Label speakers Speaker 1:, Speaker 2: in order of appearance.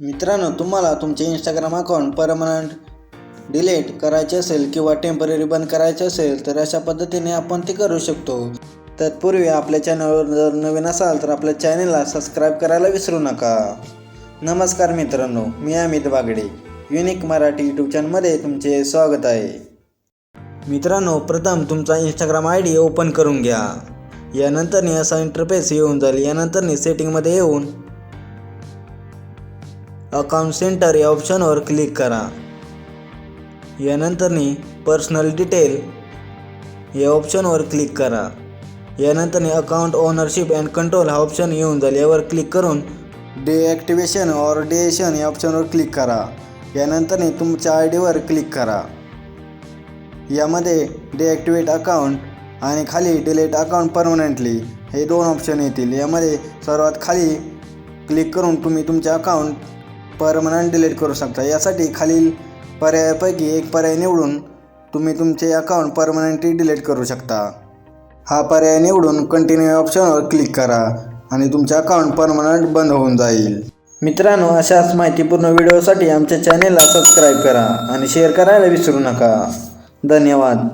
Speaker 1: मित्रांनो तुम्हाला तुमचे इंस्टाग्राम अकाउंट परमनंट डिलीट करायचे असेल किंवा टेंपररी बंद करायचे असेल तर अशा पद्धतीने आपण ते करू शकतो. तत्पूर्वी आपल्या चॅनलवर जर नवीन असाल तर आपल्या चॅनलला सबस्क्राईब करायला विसरू नका. नमस्कार मित्रांनो मी अमित बागडे. युनिक मराठी यूट्यूब चॅनलमध्ये तुमचे स्वागत आहे. मित्रांनो प्रथम तुमचा इंस्टाग्राम आय डी ओपन करून घ्या. यानंतरनी असा इंटरफेस येऊन जाईल. यानंतरनी सेटिंगमध्ये येऊन अकाउंट सेंटर या ऑप्शनवर क्लिक करा. यानंतरनी पर्सनल डिटेल या ऑप्शनवर क्लिक करा. यानंतरनी अकाउंट ओनरशिप अँड कंट्रोल हा ऑप्शन येऊन जाईल यावर क्लिक करून डिॲक्टिवेशन ऑर डिएशन या ऑप्शनवर क्लिक करा. यानंतरनी तुमच्या आय डीवर क्लिक करा. यामध्ये डिॲक्टिवेट अकाउंट आणि खाली डिलीट अकाउंट परमनंटली हे दोन ऑप्शन येतील. यामध्ये सर्वात खाली क्लिक करून तुम्ही तुमचे अकाउंट परमनंट डिलीट करू शकता. यासाठी खालील पर्यायापैकी एक पर्याय निवडून तुम्ही तुमचे अकाउंट परमनंटली डिलीट करू शकता. हा पर्याय निवडून कंटिन्यू ऑप्शनवर क्लिक करा आणि तुमचे अकाउंट परमनंट बंद होऊन जाईल. मित्रांनो अशाच माहितीपूर्ण व्हिडिओसाठी आमच्या चॅनेलला सबस्क्राईब करा आणि शेअर करायला विसरू नका. धन्यवाद.